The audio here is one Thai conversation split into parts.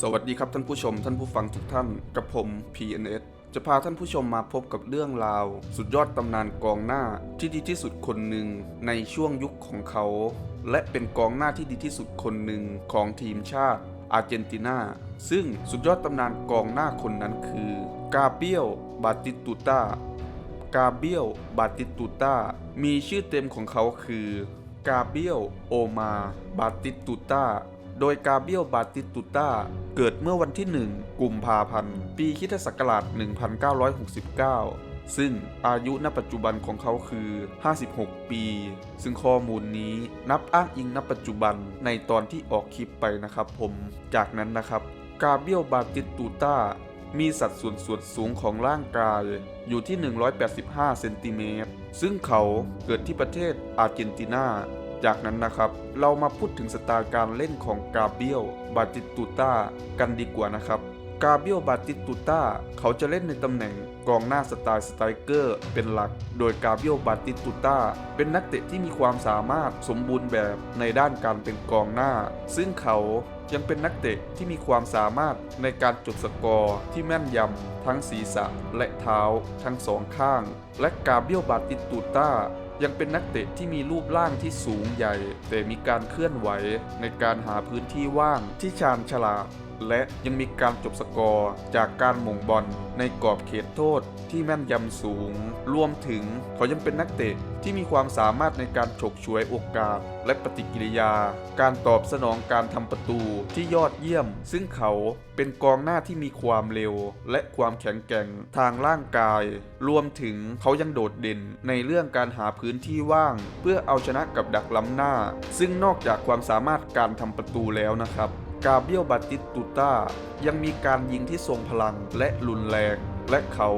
สวัสดีครับท่านผู้ชมท่านผู้ฟังทุกท่านกับผม PNS จะพาท่านผู้ชมมาพบกับเรื่องราว สุดยอดตำนานกองหน้าที่ดีที่สุดคนหนึ่งในช่วงยุคของเขา และเป็นกองหน้าที่ดีที่สุดคนหนึ่งของทีมชาติอาร์เจนตินาซึ่งสุดยอดตำนานกองหน้าคนนั้นคือกาเบียลบาติตูตากาเบียลบาติตูตามีชื่อเต็มของเขาคือกาเบียลโอมาบาติตูตา โดยกาเบียลบาติตูตาเกิดเมื่อวันที่ 1 กุมภาพันธ์ ปีคริสตศักราช 1969 ซึ่งอายุณปัจจุบันของเขาคือ 56 ปี ซึ่งข้อมูลนี้นับอ้างอิงณปัจจุบันในตอนที่ออกคลิปไปนะครับผม จากนั้นนะครับ กาเบียลบาติตูตามีสัดส่วนส่วนสูงของร่างกายอยู่ที่ 185 เซนติเมตร ซึ่งเขาเกิดที่ประเทศอาร์เจนตินา จากนั้นนะครับ เรามาพูดถึงสไตล์การเล่นของกาเบียลบาติตูต้ากันดีกว่านะครับกาเบียลบาติตูต้าเขาจะเล่นในตำแหน่งกองหน้าสไตล์สไตรเกอร์เป็นหลัก โดยกาเบียลบาติตูต้าเป็นนักเตะที่มีความสามารถสมบูรณ์แบบในด้านการเป็นกองหน้า ซึ่งเขายังเป็นนักเตะที่มีความสามารถในการจดสกอร์ที่แม่นยำทั้งศีรษะและเท้าทั้งสองข้าง และกาเบียลบาติตูต้า ยังเป็นนักเตะที่มีรูปร่างที่สูงใหญ่ แต่มีการเคลื่อนไหวในการหาพื้นที่ว่างที่ชาญฉลาดและยังมีการจบสกอร์จากการหม่งบอลในกรอบเขตโทษที่แม่นยำสูง รวมถึงเขายังเป็นนักเตะที่มีความสามารถในการฉกฉวยโอกาส และปฏิกิริยา การตอบสนองการทำประตูที่ยอดเยี่ยม ซึ่งเขาเป็นกองหน้าที่มีความเร็ว และความแข็งแกร่งทางร่างกาย รวมถึงเขายังโดดเด่นในเรื่องการหาพื้นที่ว่าง เพื่อเอาชนะกับดักล้ำหน้า ซึ่งนอกจากความสามารถการทำประตูแล้วนะครับ กาเบียลบาติสตูต้ายังมีการยิงที่ทรงพลังและรุนแรง และเขา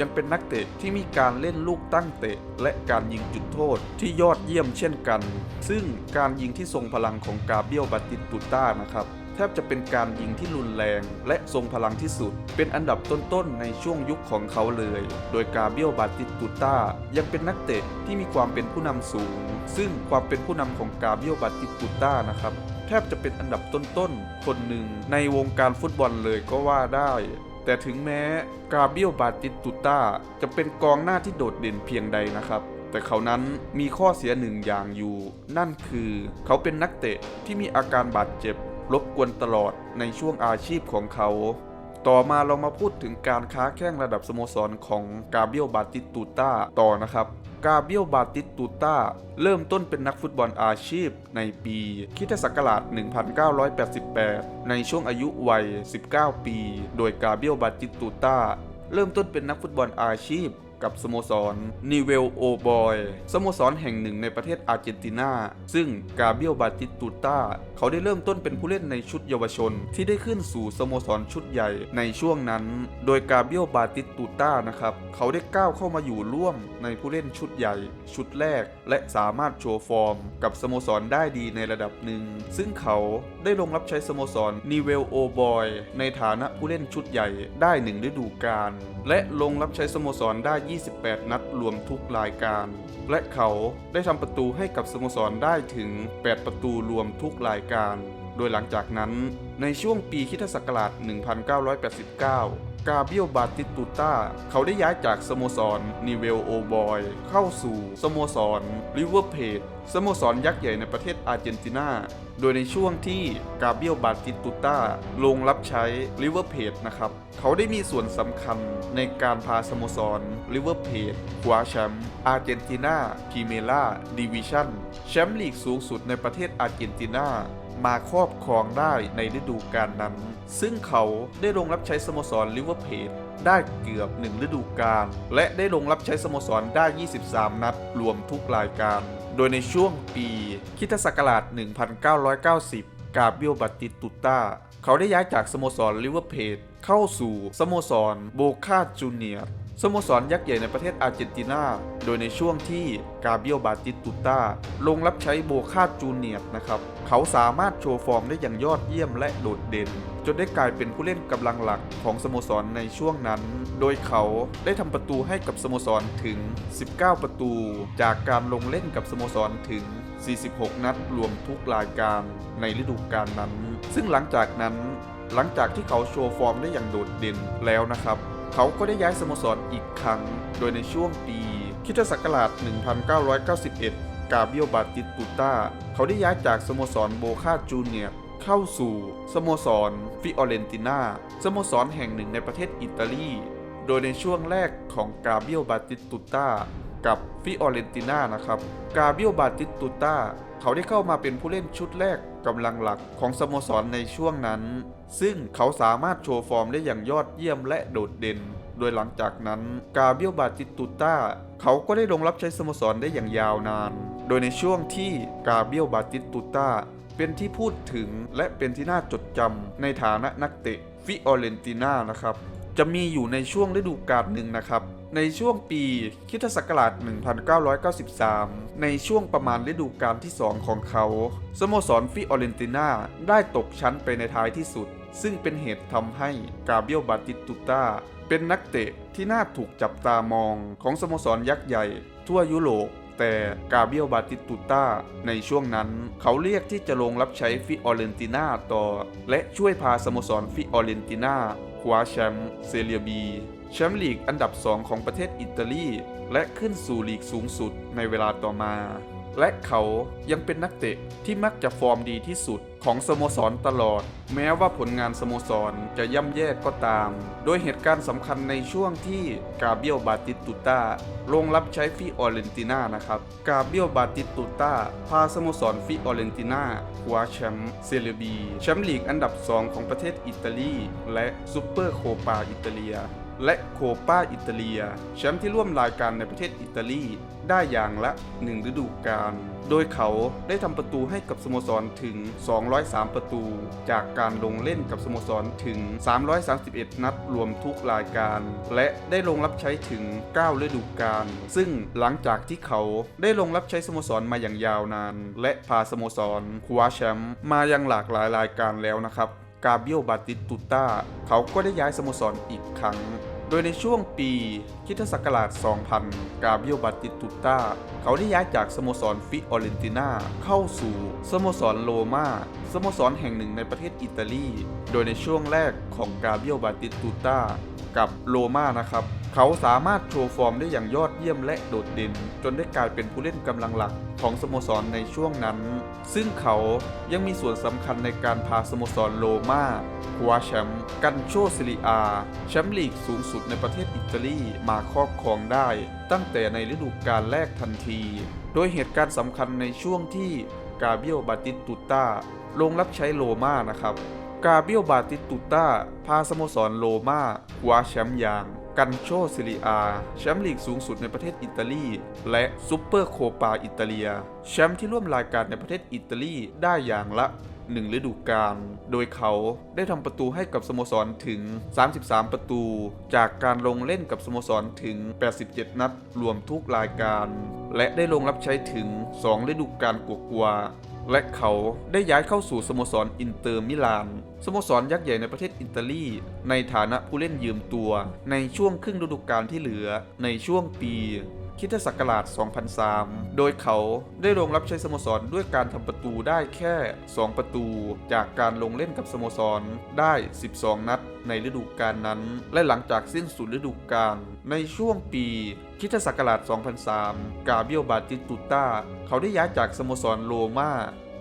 ยังเป็นนักเตะที่มีการเล่นลูกตั้งเตะ และการยิงจุดโทษที่ยอดเยี่ยมเช่นกัน ซึ่งการยิงที่ทรงพลังของกาเบียลบาติสตูต้านะครับแทบจะเป็นการยิงที่รุนแรง และทรงพลังที่สุด เป็นอันดับต้นๆ ในช่วงยุคของเขาเลย โดยกาเบียลบาติตูต้ายังเป็นนักเตะที่มีความเป็นผู้นำสูง ซึ่งความเป็นผู้นำของกาเบียลบาติตูต้านะครับ แทบจะเป็นอันดับต้นๆ คนหนึ่งในวงการฟุตบอลเลยก็ว่าได้ แต่ถึงแม้กาเบียลบาติตูตาจะเป็นกองหน้าที่โดดเด่นเพียงใดนะครับ แต่เขานั้นมีข้อเสียหนึ่งอย่างอยู่ นั่นคือเขาเป็นนักเตะที่มีอาการบาดเจ็บรบกวนตลอดในช่วงอาชีพของเขา ต่อมาเรามาพูดถึงการค้าแข่งระดับสโมสรของกาเบียลบาติตูตาต่อนะครับ กาเบียลบาติสตูตาเริ่มต้นเป็นนักฟุตบอลอาชีพในปีคริสตศักราช 1988 ในช่วงอายุวัย 19 ปี โดยกาเบียลบาติสตูตาเริ่มต้นเป็นนักฟุตบอลอาชีพ กับสโมสรนิเวลโอบอยสโมสรแห่งหนึ่งในประเทศอาร์เจนตินา ซึ่งกาเบียลบาติตูตาเขาได้เริ่มต้นเป็นผู้เล่นในชุดเยาวชน ที่ได้ขึ้นสู่สโมสรชุดใหญ่ในช่วงนั้น โดยกาเบียลบาติตูตานะครับ เขาได้ก้าวเข้ามาอยู่ร่วมในผู้เล่นชุดใหญ่ ชุดแรก และสามารถโชว์ฟอร์ม กับสโมสรได้ดีในระดับหนึ่ง ซึ่งเขาได้ลงรับใช้สโมสรนิเวลโอบอยในฐานะผู้เล่นชุดใหญ่ได้หนึ่งฤดูกาลและลงรับใช้สโมสรได้28 นัดรวมทุกรายการ และเขาได้ทำประตูให้กับสโมสรได้ถึง 8 ประตูรวมทุกรายการ โดยหลังจากนั้นในช่วงปีคริสตศักราช 1989 กาเบียลบาติตูตาเขาได้ย้ายจากสโมสรนิเวลโอบอย เข้าสู่สโมสรริเวอร์เพดสโมสรยักษ์ใหญ่ในประเทศอาร์เจนตินา โดยในช่วงที่กาเบียลบาติตูตาลงรับใช้ริเวอร์เพดนะครับ เขาได้มีส่วนสำคัญในการพาสโมสรริเวอร์เพดคว้าแชมป์อาร์เจนตินาพรีเมล่าดิวิชั่นแชมป์ลีกสูงสุดในประเทศอาร์เจนตินา มาครอบครองได้ในฤดูกาลนั้น ซึ่งเขาได้ลงรับใช้สโมสรลิเวอร์เพดได้เกือบหนึ่งฤดูกาลและได้ลงรับใช้สโมสรได้ 23 นัดรวมทุกรายการ โดยในช่วงปีคริสตศักราช 1990 กาเบียลบัตติตุต้า เขาได้ย้ายจากสโมสรลิเวอร์เพดเข้าสู่สโมสรโบคาจูเนียร์ สโมสรยักษ์ใหญ่ในประเทศอาร์เจนตินา โดยในช่วงที่กาเบียลบาติสตูตาลงรับใช้โบคาจูเนียร์นะครับ เขาสามารถโชว์ฟอร์มได้อย่างยอดเยี่ยมและโดดเด่น จนได้กลายเป็นผู้เล่นกำลังหลักของสโมสรในช่วงนั้น โดยเขาได้ทำประตูให้กับสโมสรถึง 19 ประตู จากการลงเล่นกับสโมสรถึง 46 นัดรวมทุกรายการในฤดูกาลนั้น ซึ่งหลังจากนั้น หลังจากที่เขาโชว์ฟอร์มได้อย่างโดดเด่นแล้วนะครับ เขาก็ได้ย้ายสโมสรอีกครั้ง โดยในช่วงปีคริสตศักราช 1991 กาเบียลบาติตูต้า เขาได้ย้ายจากสโมสรโบคาจูเนียร์เข้าสู่สโมสรฟิออเรนติน่าสโมสรแห่งหนึ่งในประเทศอิตาลี โดยในช่วงแรกของกาเบียลบาติตูต้า กับฟิออเรนติน่านะครับ กาเบียลบาติตูต้าเขาได้เข้ามาเป็นผู้เล่นชุดแรกกำลังหลักของสโมสรในช่วงนั้น ซึ่งเขาสามารถโชว์ฟอร์มได้อย่างยอดเยี่ยมและโดดเด่น โดยหลังจากนั้นกาเบียลบาติตูต้าเขาก็ได้ลงรับใช้สโมสรได้อย่างยาวนาน โดยในช่วงที่กาเบียลบาติตูต้าเป็นที่พูดถึงและเป็นที่น่าจดจำในฐานะนักเตะฟิออเรนติน่านะครับ จะมีอยู่ในช่วงฤดูกาลหนึ่งนะครับ ในช่วงปีคริสตศักราช 1993 ในช่วงประมาณฤดูกาลที่ 2 ของเขา สโมสรฟิออเรนติน่าได้ตกชั้นไปในท้ายที่สุด ซึ่งเป็นเหตุทำให้กาเบียลบาติตุต้าเป็นนักเตะที่น่าถูกจับตามองของสโมสรยักษ์ใหญ่ ทั่วยุโรปแต่กาเบียลบาติตุต้าในช่วงนั้น เขาเรียกที่จะลงรับใช้ฟิออเรนติน่าต่อ และช่วยพาสโมสรฟิออเรนติน่า คว้าแชมป์เซเรียบีแชมป์ลีกอันดับ 2 ของประเทศอิตาลี และขึ้นสู่ลีกสูงสุดในเวลาต่อมา และเขายังเป็นนักเตะที่มักจะฟอร์มดีที่สุดของสโมสรตลอด แม้ว่าผลงานสโมสรจะย่ำแย่ก็ตาม โดยเหตุการณ์สำคัญในช่วงที่กาเบียลบาติสตุต้าลงรับใช้ฟิออเรนติน่านะครับ กาเบียลบาติสตุต้าพาสโมสรฟิออเรนติน่าคว้าแชมป์เซเรียบีแชมป์ลีกอันดับ 2 ของประเทศอิตาลี และซูเปอร์โคปาอิตาเลีย และโคปาอิตาเลีย แชมป์ที่ร่วมรายการในประเทศอิตาลี ได้อย่างละ 1 ฤดูกาล โดยเขาได้ทำประตูให้กับสโมสรถึง 203 ประตู จากการลงเล่นกับสโมสรถึง 331 นัดรวมทุกรายการ และได้ลงรับใช้ถึง 9 ฤดูกาล ซึ่งหลังจากที่เขาได้ลงรับใช้สโมสรมาอย่างยาวนาน และพาสโมสรคว้าแชมป์มายังหลากหลายรายการแล้วนะครับ กาเบียลบาติสตุต้า เขาก็ได้ย้ายสโมสรอีกครั้ง โดยในช่วงปีคริสตศักราช 2000 กาเบียลบาติสตุต้า เขาได้ย้ายจากสโมสรฟิออเรนติน่าเข้าสู่สโมสรโลมาสโมสรแห่งหนึ่งในประเทศอิตาลี โดยในช่วงแรกของกาเบียลบาติสตุต้ากับโรมานะครับ เขาสามารถโชว์ฟอร์มได้อย่างยอดเยี่ยมและโดดเด่น จนได้กลายเป็นผู้เล่นกำลังหลักของสโมสรในช่วงนั้น ซึ่งเขายังมีส่วนสำคัญในการพาสโมสรโรมาคว้าแชมป์กันโชซิลิอาแชมป์ลีกสูงสุดในประเทศอิตาลีมาครอบครองได้ ตั้งแต่ในฤดูกาลแรกทันที โดยเหตุการณ์สำคัญในช่วงที่กาเบียลบาติสตุต้าลงรับใช้โรมานะครับ กาเบียลบาติตุต้า พาสโมสรโรมาคว้าแชมป์อย่าง กันโชซิลิอา แชมป์ลีกสูงสุดในประเทศอิตาลี และซูเปอร์โคปาอิตาเลีย แชมป์ที่ร่วมรายการในประเทศอิตาลีได้อย่างละหนึ่งฤดูกาล โดยเขาได้ทำประตูให้กับสโมสรถึง 33 ประตู จากการลงเล่นกับสโมสรถึง 87 นัด รวมทุกรายการ และได้ลงรับใช้ถึง 2 ฤดูกาลกว่า และเขาได้ย้ายเข้าสู่สโมสรอินเตอร์มิลาน สโมสรยักษ์ใหญ่ในประเทศอิตาลี ในฐานะผู้เล่นยืมตัว ในช่วงครึ่งฤดูกาลที่เหลือในช่วงปี คริสตศักราช 2003 โดยเขาได้ลงรับใช้สโมสรด้วยการทำประตูได้แค่ 2 ประตู จากการลงเล่นกับสโมสรได้ 12 นัดในฤดูกาลนั้น และหลังจากสิ้นสุดฤดูกาลในช่วงปีคริสตศักราช 2003 กาเบียลบาติตุต้า เขาได้ย้ายจากสโมสรโรมา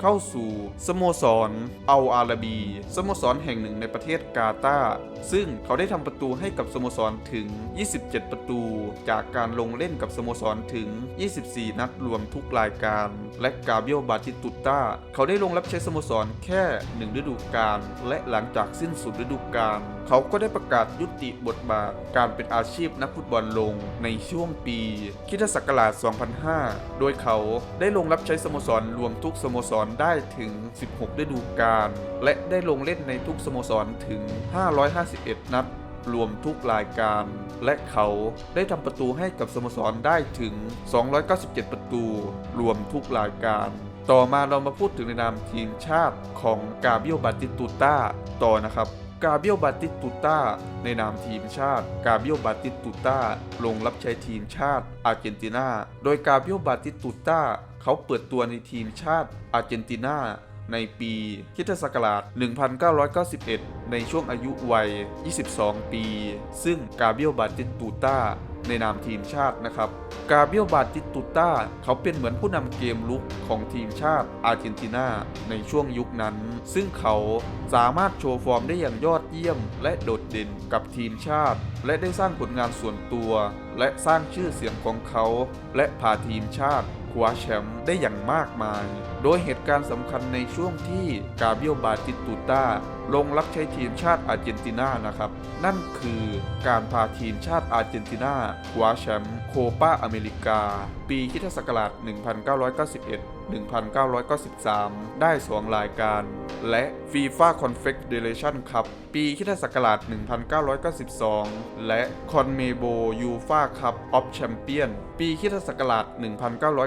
เข้าสู่สโมสรอัลอาราบี สโมสรแห่งหนึ่งในประเทศกาตาร์ซึ่งเขาได้ทำประตูให้กับสโมสรถึง 27 ประตู จากการลงเล่นกับสโมสรถึง 24 นัดรวมทุกรายการ และกาเบียลบาติตุต้า เขาได้ลงรับใช้สโมสรแค่หนึ่งฤดูกาลและหลังจากสิ้นสุดฤดูกาลเขาก็ได้ประกาศยุติบทบาทการเป็นอาชีพนักฟุตบอลลงในช่วงปีคริสตศักราช 2005 โดยเขาได้ลงรับใช้สโมสรรวมทุกสโมสรได้ถึง 16 ฤดูกาลและได้ลงเล่นในทุกสโมสรถึง 551 นัดรวมทุกรายการ และเขาได้ทำประตูให้กับสโมสรได้ถึง 297 ประตู รวมทุกรายการ ต่อมาเรามาพูดถึงในนามทีมชาติของกาเบียลบาติตุต้าต่อนะครับ กาเบียลบาติสตุต้าในนามทีมชาติ กาเบียลบาติสตุต้าลงรับใช้ทีมชาติอาร์เจนตินา โดยกาเบียลบาติสตุต้าเขาเปิดตัวในทีมชาติอาร์เจนตินา ในปีคริสตศักราช 1991 ในช่วงอายุวัย 22 ปี ซึ่งกาเบียลบาติตูต้าในนามทีมชาตินะครับ กาเบียลบาติตูต้าเขาเป็นเหมือนผู้นำเกมลุกของทีมชาติอาร์เจนตินาในช่วงยุคนั้น ซึ่งเขาสามารถโชว์ฟอร์มได้อย่างยอดเยี่ยม และโดดเด่นกับทีมชาติ และได้สร้างผลงานส่วนตัว และสร้างชื่อเสียงของเขา และพาทีมชาติ คว้าแชมป์ได้อย่างมากมาย โดยเหตุการณ์สำคัญในช่วงที่กาเบียลบาติตูต้าลงรับใช้ทีมชาติอาร์เจนตินานะครับ นั่นคือการพาทีมชาติอาร์เจนตินาคว้าแชมป์โคปาอเมริกา ปีคริสตศักราช 1991 1993 ได้2รายการ และ FIFA Confederation Cup ปีคริสตศักราช 1992 และ CONMEBOL UEFA Cup of Champion ปีคริสตศักราช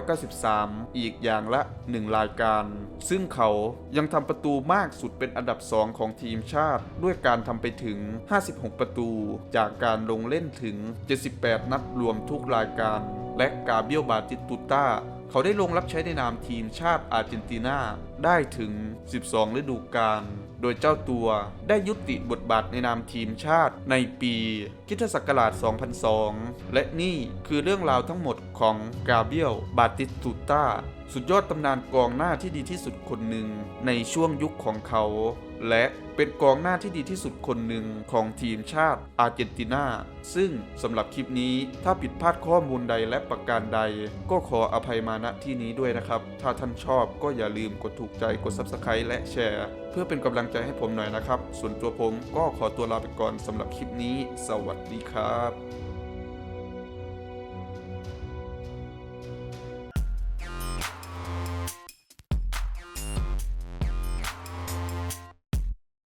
1993 อีกอย่างละ 1 รายการ ซึ่งเขายังทำประตูมากสุดเป็นอันดับ 2 ของของทีมชาติด้วยการทำไปถึง 56 ประตู จากการลงเล่นถึง 78 นัดรวมทุกรายการ และกาเบียลบาติตุต้าเขาได้ลงรับใช้ในนามทีมชาติอาร์เจนตินาได้ถึง 12 ฤดูกาล โดยเจ้าตัวได้ยุติบทบาทในนามทีมชาติในปีคริสตศักราช 2002 และนี่คือเรื่องราวทั้งหมดของกาเบียล บาติสตูต้า สุดยอดตำนานกองหน้าที่ดีที่สุดคนหนึ่งในช่วงยุคของเขา และเป็นกองหน้าที่ดีที่สุดคนหนึ่งของทีมชาติอาร์เจนตินา ซึ่งสำหรับคลิปนี้ถ้าผิดพลาดข้อมูลใดและประการใด ก็ขออภัยมาณที่นี้ด้วยนะครับ ถ้าท่านชอบก็อย่าลืมกดถูกใจกด Subscribe และแชร์ เพื่อเป็นกำลังใจให้ผมหน่อยนะครับ ส่วนตัวผมก็ขอตัวลาไปก่อนสำหรับคลิปนี้ สวัสดีครับ